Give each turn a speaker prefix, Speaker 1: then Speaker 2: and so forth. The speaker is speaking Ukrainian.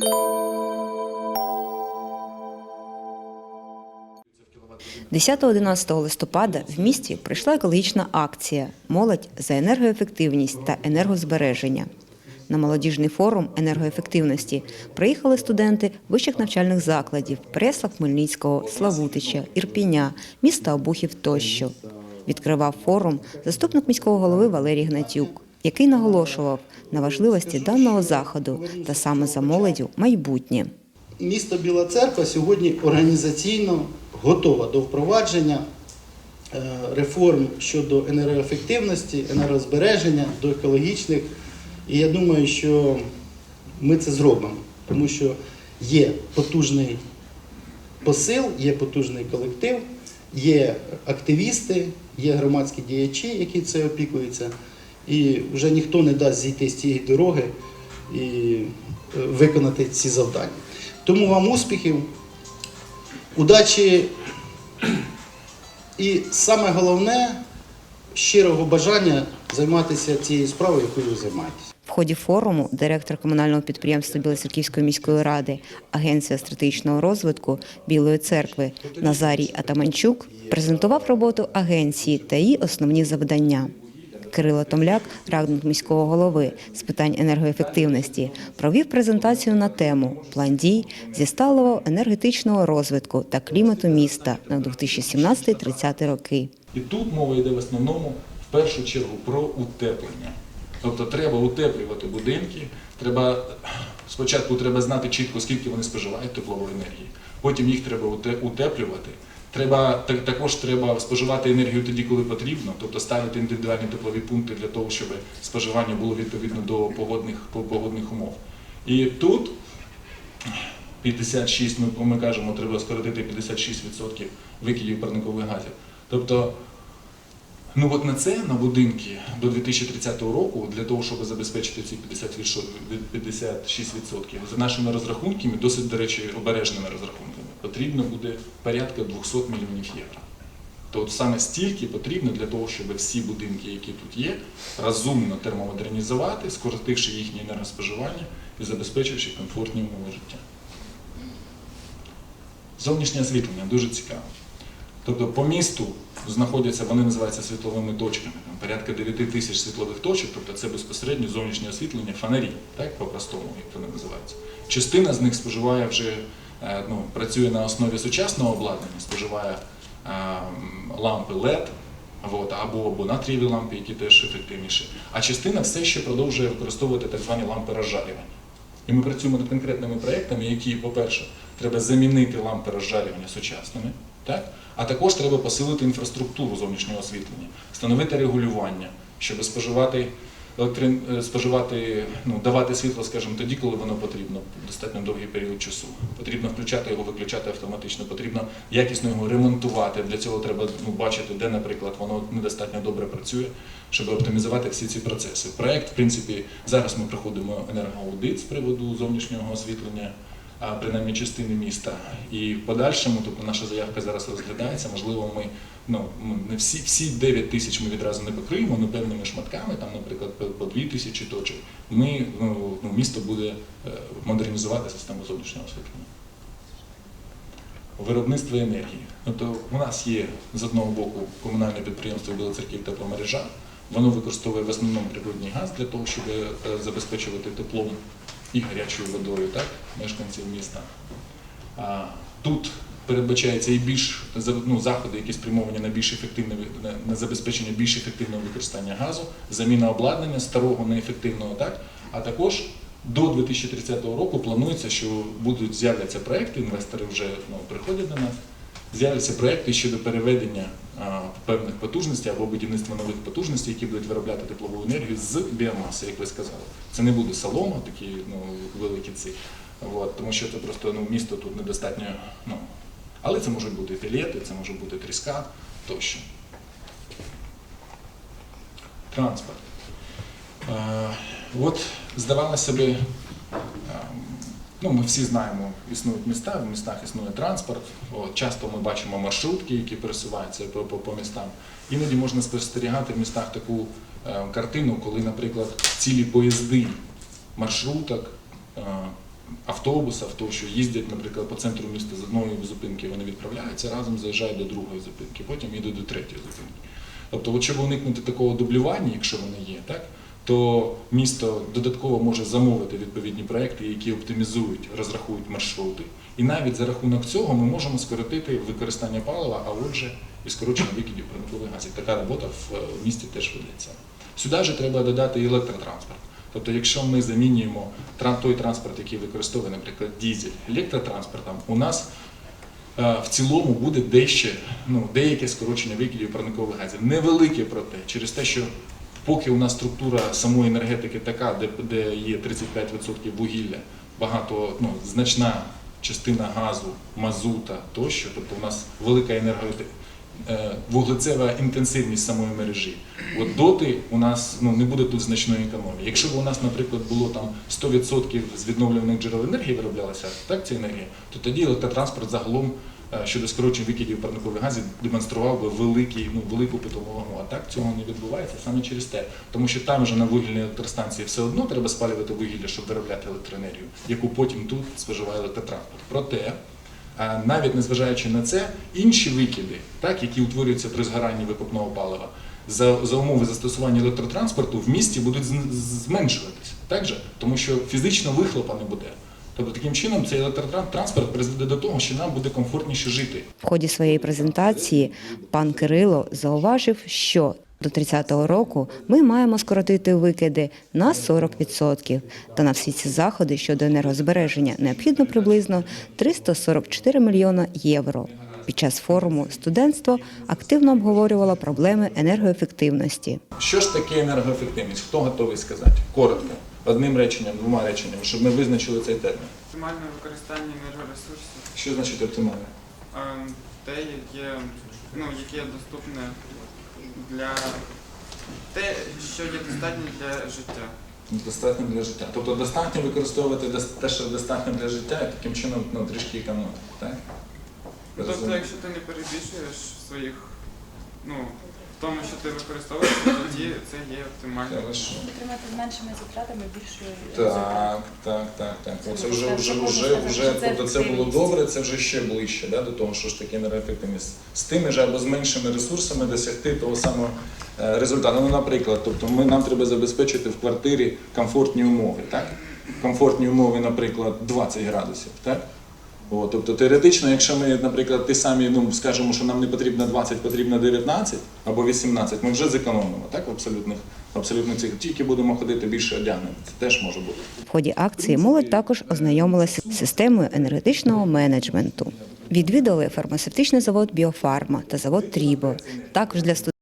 Speaker 1: – 10-11 листопада в місті пройшла екологічна акція Молодь за енергоефективність та енергозбереження. На молодіжний форум енергоефективності приїхали студенти вищих навчальних закладів Пресла Хмельницького, Славутича, Ірпіня, міста Обухів тощо. Відкривав форум заступник міського голови Валерій Гнатюк, який наголошував на важливості даного заходу та саме за молоддю майбутнє.
Speaker 2: Місто Біла Церква сьогодні організаційно готова до впровадження е, реформ щодо енергоефективності, енергозбереження, до екологічних. І я думаю, що ми це зробимо, тому що є потужний посил, є потужний колектив, є активісти, є громадські діячі, які це опікуються. І вже ніхто не дасть зійти з цієї дороги і е, виконати ці завдання. Тому вам успіхів, удачі і саме головне щирого бажання займатися цією справою, якою ви займаєтесь.
Speaker 1: В ході форуму директор комунального підприємства Білоцерківської міської ради Агенція стратегічного розвитку Білої церкви Назарій Атаманчук презентував роботу агенції та її основні завдання. Кирило Томляк, радник міського голови з питань енергоефективності, провів презентацію на тему План дій зі сталого енергетичного розвитку та клімату міста на 2017-30 роки.
Speaker 3: І тут мова йде в основному в першу чергу про утеплення. Тобто треба утеплювати будинки, треба спочатку треба знати чітко, скільки вони споживають теплової енергії, потім їх треба уте- утеплювати. Треба так- також треба споживати енергію тоді, коли потрібно, тобто ставити індивідуальні теплові пункти для того, щоб споживання було відповідно до погодних, погодних умов. І тут 56, ми, ми кажемо, треба скоротити 56% викидів парникових газів. Тобто, ну от на це, на будинки до 2030 року, для того, щоб забезпечити ці 50 відшо- 56%, за нашими розрахунками, досить, до речі, обережними розрахунками, потрібно буде порядка 200 мільйонів євро. То от саме стільки потрібно для того, щоб всі будинки, які тут є, розумно термомодернізувати, скоротивши їхнє енергоспоживання і забезпечивши комфортні умови життя. Зовнішнє освітлення дуже цікаво. Тобто по місту знаходяться, вони називаються світловими точками, там порядка 9 тисяч світлових точок, тобто це безпосередньо зовнішнє освітлення, фонарі, так по-простому, як вони називаються. Частина з них споживає вже, ну, працює на основі сучасного обладнання, споживає е, лампи LED, от, або, або натрієві лампи, які теж ефективніші. А частина все ще продовжує використовувати так звані лампи розжарювання. І ми працюємо над конкретними проектами, які, по-перше, треба замінити лампи розжарювання сучасними, так? а також треба посилити інфраструктуру зовнішнього освітлення, встановити регулювання, щоб споживати, електри... е, споживати ну, давати світло, скажімо, тоді, коли воно потрібно, достатньо довгий період часу. Потрібно включати його, виключати автоматично, потрібно якісно його ремонтувати. Для цього треба ну, бачити, де, наприклад, воно недостатньо добре працює, щоб оптимізувати всі ці процеси. Проект, в принципі, зараз ми проходимо енергоаудит з приводу зовнішнього освітлення, принаймні частини міста. І в подальшому, тобто наша заявка зараз розглядається, можливо, ми ну, не всі, всі 9 тисяч ми відразу не покриємо, але певними шматками, там, наприклад, по- по 2 тисячі точок, ми, ну, ну, місто буде е, модернізувати систему зовнішнього освітлення. Виробництво енергії. Тобто у нас є з одного боку комунальне підприємство Білоцерків тепломережа. Воно використовує в основному природний газ для того, щоб е, забезпечувати теплом і гарячою водою так, мешканців міста. А, Тут передбачається і більш ну, заходи, які спрямовані на більш ефективне на, забезпечення більш ефективного використання газу, заміна обладнання старого неефективного, так а також до 2030 року планується, що будуть з'являться проекти. Інвестори вже ну, приходять до нас. З'являться проекти щодо переведення а, певних потужностей або будівництва нових потужностей, які будуть виробляти теплову енергію з біомаси, як ви сказали. Це не буде солома, такі ну, великі ці. От, тому що це просто ну, місто тут недостатньо. Ну, але це можуть бути філети, це може бути тріска тощо. Транспорт. Е, от, здавалося би, ну, ми всі знаємо, існують міста, в містах існує транспорт. Часто ми бачимо маршрутки, які пересуваються по, по, по містам. Іноді можна спостерігати в містах таку е, картину, коли, наприклад, цілі поїзди маршруток е, автобусів, то що їздять, наприклад, по центру міста з одної зупинки, вони відправляються разом, заїжджають до другої зупинки, потім йдуть до третьої зупинки. Тобто, от щоб уникнути такого дублювання, якщо воно є, так то місто додатково може замовити відповідні проекти, які оптимізують, розрахують маршрути. І навіть за рахунок цього ми можемо скоротити використання палива, а отже, і скорочення викидів парникових газів. Така робота в е, місті теж ведеться. Сюди ж треба додати і електротранспорт. Тобто, якщо ми замінюємо той транспорт, який використовує, наприклад, дізель електротранспортом, у нас е, в цілому буде дещо, ну, деяке скорочення викидів парникових газів. Невелике проте, через те, що поки у нас структура самої енергетики така, де, де є 35% вугілля, багато, ну, значна частина газу, мазута тощо, тобто у нас велика енергетика. Вуглецева інтенсивність самої мережі. От доти у нас ну, не буде тут значної економії. Якщо б у нас, наприклад, було там 100% з відновлюваних джерел енергії вироблялася так, ця енергія, то тоді електротранспорт загалом щодо скорочень викидів парникових газів демонстрував би великий, ну, велику питому вагу. А так цього не відбувається саме через те. Тому що там же на вугільній електростанції все одно треба спалювати вугілля, щоб виробляти електроенергію, яку потім тут споживає електротранспорт. Проте а навіть незважаючи на це, інші викиди, так, які утворюються при згоранні викопного палива, за, за умови застосування електротранспорту в місті будуть зменшуватися, так же? тому що фізично вихлопа не буде. Тобто таким чином цей електротранспорт призведе до того, що нам буде комфортніше жити.
Speaker 1: В ході своєї презентації пан Кирило зауважив, що до 30-го року ми маємо скоротити викиди на 40%. Та на всі ці заходи щодо енергозбереження необхідно приблизно 344 мільйона євро. Під час форуму студентство активно обговорювало проблеми енергоефективності.
Speaker 3: Що ж таке енергоефективність? Хто готовий сказати? Коротко, одним реченням, двома реченнями, щоб ми визначили цей термін.
Speaker 4: Оптимальне використання енергоресурсів,
Speaker 3: Що значить оптимальне?
Speaker 4: ем, те, яке, ну, яке доступне для те, що є достатньо для життя.
Speaker 3: Достатньо для життя. Тобто достатньо використовувати те, що достатньо для життя, і таким чином ну, трішки економити. Так?
Speaker 4: Тобто, якщо ти не перебільшуєш своїх, ну, в тому, що ти використовуєш, тоді це є оптимально.
Speaker 3: Хорошо.
Speaker 5: Отримати з меншими затратами більшою
Speaker 3: Так, так, так, так. Оце вже, вже, вже, вже, тобто це було добре, це вже ще ближче да, до того, що ж таке енергоефективність. З тими ж або з меншими ресурсами досягти того самого е, результату. Ну, наприклад, тобто ми, нам треба забезпечити в квартирі комфортні умови, так? Комфортні умови, наприклад, 20 градусів, так? О, тобто теоретично, якщо ми, наприклад, ті самі ну, скажемо, що нам не потрібно 20, потрібно 19 або 18, ми вже зекономимо, так, в абсолютних, в абсолютних цих. Тільки будемо ходити більше одягнені. Це теж може бути.
Speaker 1: В ході акції молодь також ознайомилася з системою енергетичного менеджменту. Відвідали фармацевтичний завод Біофарма та завод Трібо. Також для студентів